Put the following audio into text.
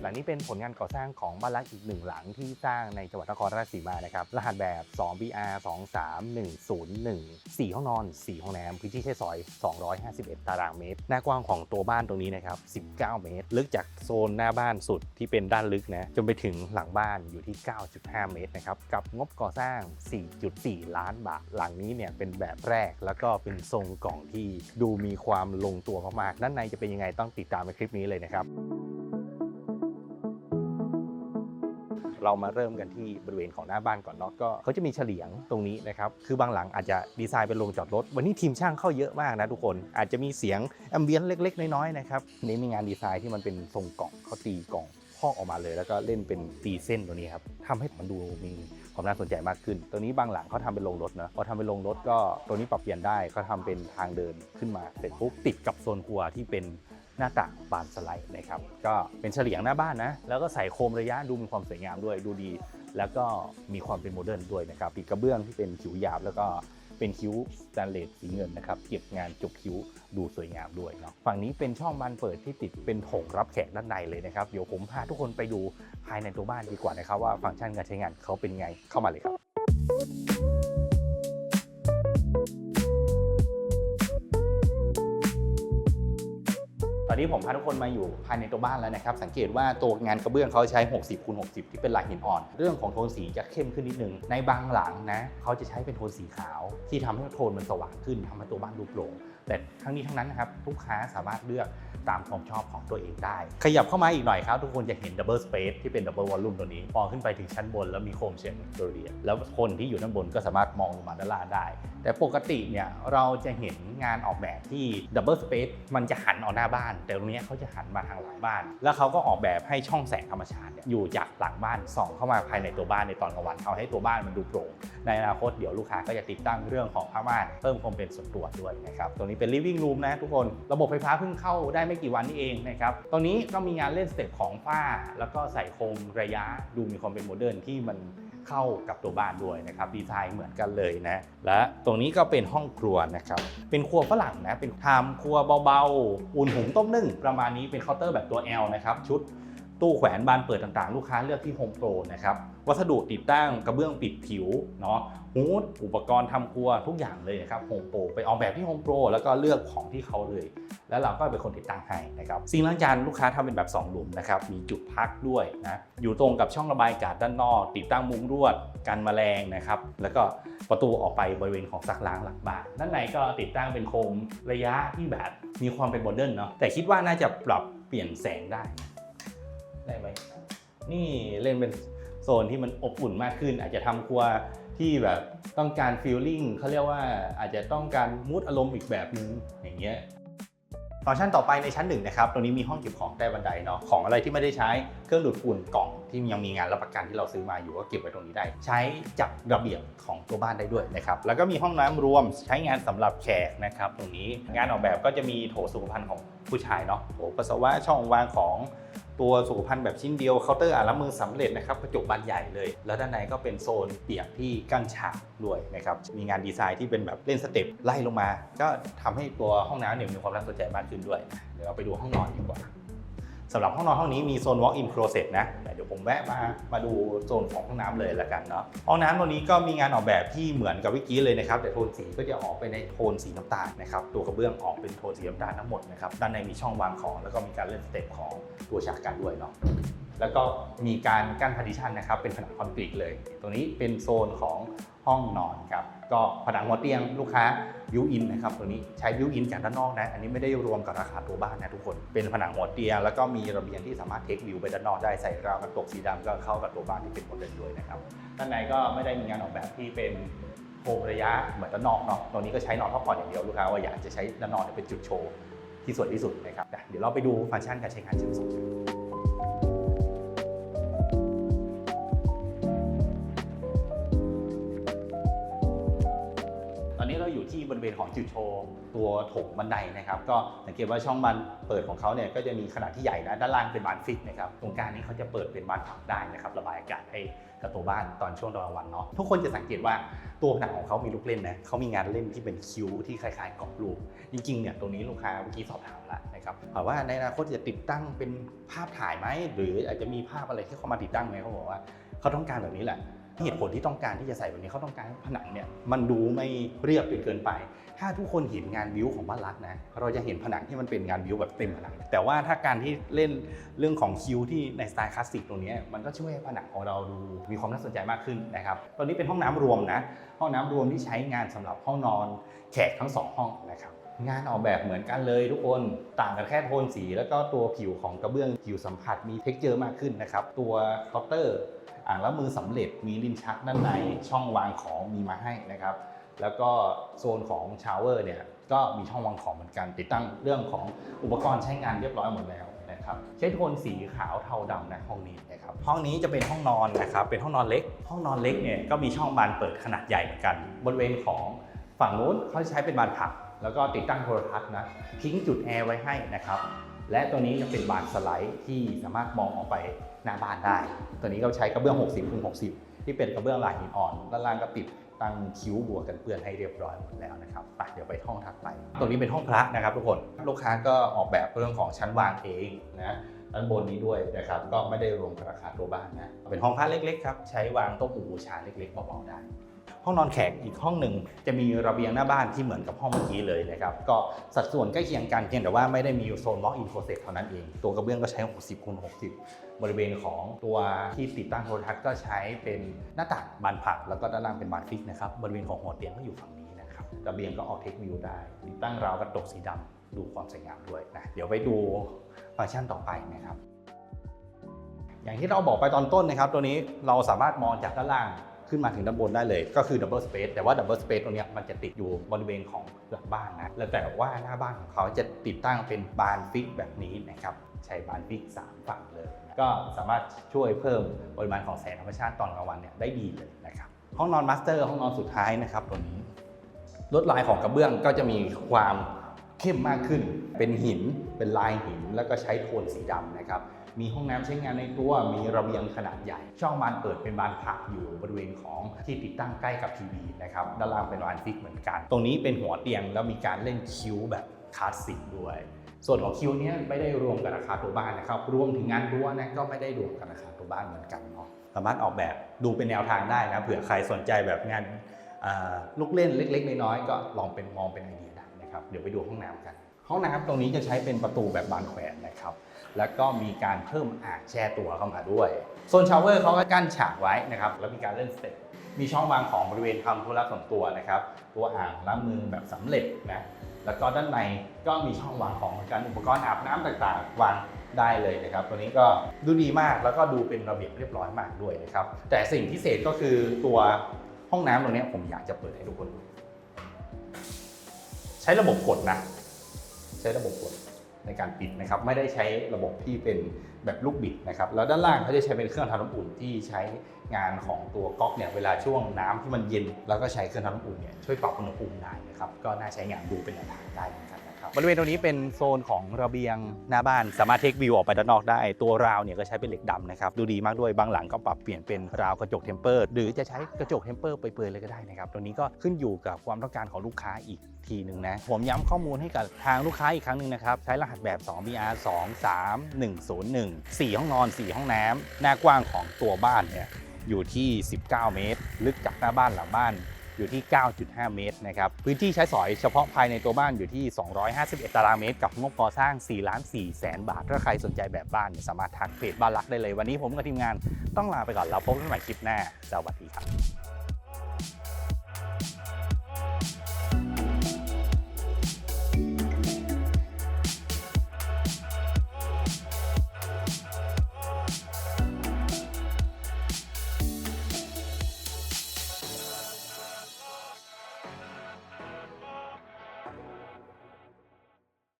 หลังนี้เป็นผลงานก่อสร้างของบ้านรักอีกหนึ่งหลังที่สร้างในจังหวัดนครราชสีมานะครับ รหัสแบบ 2BR 23101 4 ห้องนอน 4 ห้องน้ำพื้นที่ใช้สอย 251 ตารางเมตร หน้ากว้างของตัวบ้านตรงนี้นะครับ 19 เมตร ลึกจากโซนหน้าบ้านสุดที่เป็นด้านลึกนะ จนไปถึงหลังบ้านอยู่ที่ 9.5 เมตรนะครับ กับงบก่อสร้าง 4.4 ล้านบาท หลังนี้เนี่ยเป็นแบบแรก แล้วก็เป็นทรงกล่องที่ดูมีความลงตัวมากๆ ด้านในจะเป็นยังไงต้องติดตามในคลิปนี้เลยนะครับ เรามาเริ่มกันที่บริเวณของหน้าบ้านก่อนเนาะก็เขาจะมีเฉลียงตรงนี้นะครับคือบางหลังอาจจะดีไซน์เป็นโรงจอดรถ วันนี้ทีมช่างเข้าเยอะมากนะทุกคนอาจจะมีเสียงแอมเบียนเล็ก ๆ น้อยๆนะครับนี่มีงานดีไซน์ที่มันเป็นทรงกล่องเขาตีกล่องพอกออกมาเลยแล้วก็เล่นเป็นตีเส้นตัวนี้ครับทำให้มันดูมีความน่าสนใจมากขึ้น ตัวนี้บางหลังเขาทำเป็นโรงรถนะพอทำเป็นโรงรถก็ตัวนี้ปรับเปลี่ยนได้เขาทำเป็นทางเดินขึ้นมาเสร็จปุ๊บติดกับโซนครัวที่เป็น หน้าต่างบานสไลด์นะครับ ก็เป็นเฉลียงหน้าบ้านนะ แล้วก็ใส่โคมระยะดูมีความสวยงามด้วยดูดี แล้วก็มีความเป็นโมเดิร์นด้วยนะครับปีกระเบื้องที่เป็นคิ้วหยาบแล้วก็เป็นคิ้วสแตนเลสสีเงินนะครับ เก็บงานจบคิ้วดูสวยงามด้วยเนาะฝั่งนี้เป็นช่องบานเปิดที่ติดเป็นโถงรับแขกด้านในเลยนะครับ เดี๋ยวผมพาทุกคนไปดูภายในตัวบ้านดีกว่านะครับ ว่าฟังก์ชันการใช้งานเขาเป็นไงเข้ามาเลยครับ อนนี้ผมพาทุกคนมาอยู่ภายในตัวบ้านแล้วนะครับ สังเกตว่าตัวงานกระเบื้องเขาใช้ 60คูณ60 ที่เป็นลายหินอ่อน เรื่องของโทนสีจะเข้มขึ้นนิดนึง ในบางหลังนะเขาจะใช้เป็นโทนสีขาว ที่ทำให้โทนมันสว่างขึ้นทำให้ตัวบ้านดูโปร่ง แต่ทั้งนี้ทั้งนั้นนะครับลูกค้าสามารถเลือกตามความชอบของตัวเองได้ ขยับเข้ามาอีกหน่อยครับ ทุกคนจะเห็นดับเบิลสเปซที่เป็นดับเบิลวอลลุ่มตัวนี้พอขึ้นไปถึงชั้นบนแล้วมีโคมเชิงโดดเรียนแล้วคนที่อยู่ด้านบนก็สามารถมองลงมาด้านล่างได้ แต่ปกติเนี่ยเราจะเห็นงานออกแบบที่ดับเบิลสเปซมันจะหันออกหน้าบ้าน แต่ตรงนี้เขาจะหันมาทางหลังบ้าน แล้วเขาก็ออกแบบให้ช่องแสงธรรมชาติอยู่จากหลังบ้านส่องเข้ามาภายในตัวบ้านในตอนกลางวันทำให้ตัวบ้านมันดูโปร่งในอนาคตเดี๋ยวลูกค้าก็จะติดตั้งเรื่องของผ้าม่านเพิ่มความเป็นส่วนตัวด้วยนะครับตรงนี้เป็น living room นะทุกคน ระบบไฟฟ้าเพิ่งเข้าได้ไม่กี่วันนี้เองนะครับตรงนี้ก็มีงานเล่นสเต็ปของฝ้า แล้วก็ใส่โคมระยะดูมีความเป็นโมเดิร์นที่มันเข้ากับตัวบ้านด้วยนะครับดีไซน์เหมือนกันเลยนะ และตรงนี้ก็เป็นห้องครัวนะครับเป็นครัวฝรั่งนะเป็นทำครัวเบาๆ อุ่นหุงต้มนึ่งประมาณนี้เป็นเคาน์เตอร์แบบตัว L นะครับชุด ตู้แขวนบานเปิดต่างๆ ลูกค้าเลือกที่ Home Pro นะครับ วัสดุติดตั้งกระเบื้องปิดผิวเนาะฮูดอุปกรณ์ทำครัวทุกอย่างเลยนะครับ Home Pro ไปออกแบบที่ Home Pro แล้วก็เลือกของที่เขาเลย แล้วเราก็เป็นคนติดตั้งให้นะครับซิงล้างจานลูกค้าทำเป็นแบบ 2 หลุมนะครับ มีจุดพักด้วยนะ อยู่ตรงกับช่องระบายอากาศด้านนอก ติดตั้งมุ้งรวดกันแมลงนะครับ แล้วก็ประตูออกไปบริเวณของซักล้างหลังบ้านด้านในก็ติดตั้งเป็นโคมระยะที่แบบมีความเป็นโมเดิร์นเนาะแต่คิดว่าน่าจะปรับเปลี่ยนแสงได้ ได้ไหมนี่เล่นเป็นโซนที่มันอบอุ่นมากขึ้น อาจจะทำครัวที่แบบต้องการฟีลลิ่งเขาเรียกว่าอาจจะต้องการมูดอารมณ์อีกแบบนึงอย่างเงี้ยฟังก์ชันต่อไปในชั้นหนึ่งนะครับ ตรงนี้มีห้องเก็บของใต้บันไดเนาะ ของอะไรที่ไม่ได้ใช้ เครื่องดูดฝุ่นกล่องที่ยังมีงานรับประกันที่เราซื้อมาอยู่ก็เก็บไว้ตรงนี้ได้ ใช้จัดระเบียบของตัวบ้านได้ด้วยนะครับ แล้วก็มีห้องน้ำรวมใช้งานสำหรับแขกนะครับตรงนี้ งานออกแบบก็จะมีโถสุขภัณฑ์ของผู้ชายเนาะ โถปัสสาวะช่องวางของ ตัวสุขภัณฑ์แบบชิ้นเดียวเคาน์เตอร์อ่านรับมือสำเร็จนะครับกระจกบานใหญ่เลย แล้วด้านในก็เป็นโซนเปียกที่กั้นฉากด้วยนะครับมีงานดีไซน์ที่เป็นแบบเล่นสเต็ปไล่ลงมา ก็ทำให้ตัวห้องน้ำเนี่ยมีความน่าสนใจมากขึ้นด้วย เดี๋ยวเราไปดูห้องนอนดีกว่า สำหรับห้องนอนห้องนี้มีโซน walk-in closet นะแต่เดี๋ยวผมแวะมามาดูโซนของห้องน้ำเลยละกันเนาะห้องน้ำตัวนี้ก็มีงานออกแบบที่เหมือนกับวิกี้เลยนะครับ แต่โทนสีก็จะออกไปในโทนสีน้ำตาลนะครับตัวกระเบื้องออกเป็นโทนสีน้ำตาลทั้งหมดนะครับด้านในมีช่องวางของ แล้วก็มีการเล่นสเต็ปของตัวฉากกันด้วยเนาะแล้วก็มีการกั้นพาร์ติชันนะครับเป็นผนังคอนกรีตเลยตรงนี้เป็นโซนของห้องนอนครับ ก็ผนังหัวเตียงลูกค้าบิวอินนะครับตัวนี้ใช้บิวอินจากด้านนอกนะ อันนี้ไม่ได้รวมกับราคาตัวบ้านนะทุกคน เป็นผนังหัวเตียงแล้วก็มีระเบียงที่สามารถเทควิวไปด้านนอกได้ใส่ราวกันตกสีดำก็เข้ากับตัวบ้านที่เป็นโมเดิร์นด้วยนะครับด้านในก็ไม่ได้มีงานออกแบบที่เป็นโคมระยะเหมือนด้านนอกเนาะตรงนี้ก็ใช้นอนพักผ่อนอย่างเดียวลูกค้าว่าอยากจะใช้ด้านนอกเนี่ยเป็นจุดโชว์ที่สวยที่สุดนะครับเดี๋ยวเราไปดูฟังก์ชันการใช้งานชั้นสองกัน บริเวณของจุดโชว์ตัวโถงบันไดนะครับก็สังเกตว่าช่องบานเปิดของเขาเนี่ยก็จะมีขนาดที่ใหญ่นะด้านล่างเป็นบานฟิกนะครับตรงกลางนี้เขาจะเปิดเป็นบานผักได้นะครับระบายอากาศให้กับตัวบ้านตอนช่วงตอนกลางวันเนาะทุกคนจะสังเกตว่าตัวผนังของเขามีลูกเล่นนะเขามีงานเล่นที่เป็นคิ้วที่คล้ายๆกรอบรูปจริงๆเนี่ยตรงนี้ลูกค้าเมื่อกี้สอบถามแล้วนะครับถามว่าในอนาคตจะติดตั้งเป็นภาพถ่ายไหมหรืออาจจะมีภาพอะไรที่เขามาติดตั้งไหมเขาบอกว่าเขาต้องการแบบนี้แหละ เหตุผลที่ต้องการที่จะใส่แบบนี้เขาต้องการให้ผนังเนี่ยมันดูไม่เรียบจนเกินไป ถ้าทุกคนเห็นงานวิวของบ้านรักนะเราจะเห็นผนังที่มันเป็นงานวิวแบบเต็มผนังแต่ว่าถ้าการที่เล่นเรื่องของคิวที่ในสไตล์คลาสสิกตรงนี้มันก็ช่วยให้ผนังของเราดูมีความน่าสนใจมากขึ้นนะครับตอนนี้เป็นห้องน้ำรวมนะห้องน้ำรวมที่ใช้งานสำหรับห้องนอนแขกทั้งสองห้องนะครับงานออกแบบเหมือนกันเลยทุกคนต่างกันแค่โทนสี แล้วก็ตัวผิวของกระเบื้องผิวสัมผัสมีเท็กเจอร์มากขึ้นนะครับ ตัวเคาน์เตอร์ อ่างล้างมือสำเร็จมีลิ้นชักด้านในช่องวางของมีมาให้นะครับ แล้วก็โซนของชาวเวอร์เนี่ยก็มีช่องวางของเหมือนกัน ติดตั้งเรื่องของอุปกรณ์ใช้งานเรียบร้อยหมดแล้วนะครับใช้โทนสีขาวเทาดำในห้องนี้นะครับห้องนี้จะเป็นห้องนอนนะครับเป็นห้องนอนเล็ก ห้องนอนเล็กเนี่ยก็มีช่องบานเปิดขนาดใหญ่เหมือนกัน บริเวณของฝั่งนู้นเขาใช้เป็นบานผัก แล้วก็ติดตั้งโทรทัศน์นะทิ้งจุดแอร์ไว้ให้นะครับ และตัวนี้จะเป็นบานสไลด์ที่สามารถมองออกไปหน้าบ้านได้ ตัวนี้ก็ใช้กระเบื้อง 60คูณ60 ที่เป็นกระเบื้องลายหินอ่อนด้านล่างก็ติดตั้งคิ้วบัวกันเปื้อนให้เรียบร้อยหมดแล้วนะครับไปเดี๋ยวไปห้องถัดไปตัวนี้เป็นห้องพระนะครับทุกคน ลูกค้าก็ออกแบบเรื่องของชั้นวางเองนะด้านบนนี้ด้วยนะครับ ก็ไม่ได้รวมกับราคาตัวบ้านนะ เป็นห้องพระเล็กๆครับ ใช้วางโต๊ะหมู่บูชาเล็กๆเบาๆได้ ห้องนอนแขกอีกห้องหนึ่งจะมีระเบียงหน้าบ้านที่เหมือนกับห้องเมื่อกี้เลยนะครับก็สัดส่วนใกล้เคียงกันเพียงแต่ว่าไม่ได้มีโซน walk in closet เท่านั้นเอง ตัวกระเบื้องก็ใช้ 60คูณ60 บริเวณของตัวที่ติดตั้งโทรทัศน์ก็ใช้เป็นหน้าต่างบานผัก แล้วก็ด้านล่างเป็นบานฟิกนะครับบริเวณของหัวเตียงก็อยู่ฝั่งนี้นะครับระเบียงก็ออกเทควิวได้ติดตั้งราวกระจกสีดำดูความสวยงามด้วยนะเดี๋ยวไปดูฟังก์ชันต่อไปนะครับอย่างที่เราบอกไปตอนต้นนะครับ ตัวนี้เราสามารถมองจากด้านล่าง ขึ้นมาถึงด้านบนได้เลย ก็คือดับเบิลสเปซแต่ว่าดับเบิลสเปซตรงนี้มันจะติดอยู่บริเวณของหลังบ้านนะแล้วแต่ว่าหน้าบ้านของเขาจะติดตั้งเป็นบานฟิกแบบนี้นะครับใช้บานฟิก3ฝั่งเลยนะก็สามารถช่วยเพิ่มปริมาณของแสงธรรมชาติตอนกลางวันเนี่ยได้ดีเลยนะครับห้องนอนมาสเตอร์ห้องนอนสุดท้ายนะครับตัวนี้ลวดลายของกระเบื้องก็จะมีความเข้มมากขึ้น เป็นหิน เป็นลายหิน แล้วก็ใช้โทนสีดำนะครับ มีห้องน้ำใช้งานในตัวมีระเบียงขนาดใหญ่ ช่องบานเปิดเป็นบานผักอยู่บริเวณของที่ติดตั้งใกล้กับทีวีนะครับด้านล่างเป็นบานฟิกเหมือนกัน ตรงนี้เป็นหัวเตียงแล้วมีการเล่นคิ้วแบบคลาสสิกด้วย ส่วนของคิ้วเนี้ยไม่ได้รวมกับราคาตัวบ้านนะครับ รวมถึงงานรั้วนะก็ไม่ได้รวมกับราคาตัวบ้านเหมือนกันเนาะสามารถออกแบบดูเป็นแนวทางได้นะเผื่อใครสนใจแบบงานลูกเล่นเล็ก ๆ น้อยๆก็ลองเป็นมองเป็นไอเดียได้นะครับ เดี๋ยวไปดูห้องน้ำกัน ห้องน้ำตรงนี้จะใช้เป็นประตูแบบบานแขวนนะครับ แล้วก็มีการเพิ่มอ่างแช่ตัวเข้ามาด้วยโซนชาวเวอร์เขาก็กั้นฉากไว้นะครับ แล้วมีการเล่นสเต็ปมีช่องวางของบริเวณทำธุระส่วนตัวนะครับ ตัวอ่างล้างมือแบบสำเร็จนะ แล้วก็ด้านในก็มีช่องวางของการอุปกรณ์อาบน้ำต่างๆ วางได้เลยนะครับ ตัวนี้ก็ดูดีมากแล้วก็ดูเป็นระเบียบเรียบร้อยมากด้วยนะครับ แต่สิ่งพิเศษก็คือตัวห้องน้ำตรงนี้ผมอยากจะเปิดให้ทุกคนดู ใช้ระบบกดนะ ใช้ระบบกดในการปิดนะครับไม่ได้ใช้ระบบที่เป็นแบบลูกบิดนะครับแล้วด้านล่างเขาจะใช้เป็นเครื่องทำน้ำอุ่นที่ใช้งานของตัวก๊อกเนี่ยเวลาช่วงน้ำที่มันเย็น แล้วก็ใช้เครื่องทำน้ำอุ่นเนี่ยช่วยปรับอุณหภูมิได้นะครับก็น่าใช้งานดูเป็นแนวทางได้นะครับ บริเวณตรงนี้เป็นโซนของระเบียงหน้าบ้านสามารถเทควิวออกไปด้านนอกได้ ตัวราวเนี่ยก็ใช้เป็นเหล็กดำนะครับดูดีมากด้วยบางหลังก็ปรับเปลี่ยนเป็นราวกระจกเทมเปอร์ หรือจะใช้กระจกเทมเปอร์เปรยๆเลยก็ได้นะครับตรงนี้ก็ขึ้นอยู่กับความต้องการของลูกค้าอีกทีหนึ่งนะผมย้ำข้อมูลให้กับทางลูกค้าอีกครั้งหนึ่งนะครับใช้รหัสแบบ 2 BR 2 3 1 0 1 4 ห้องนอน 4 ห้องน้ำหน้ากว้างของตัวบ้านเนี่ยอยู่ที่ 19 เมตร ลึกจากหน้าบ้านหลังบ้าน อยู่ที่ 9.5 เมตรนะครับพื้นที่ใช้สอยเฉพาะภายในตัวบ้านอยู่ที่ 251 ตารางเมตร กับงบก่อสร้าง 4 ล้าน4แสนบาท ถ้าใครสนใจแบบบ้านสามารถทักเพจบ้านรักได้เลย วันนี้ผมกับทีมงานต้องลาไปก่อนแล้วพบกันใหม่คลิปหน้า สวัสดีครับ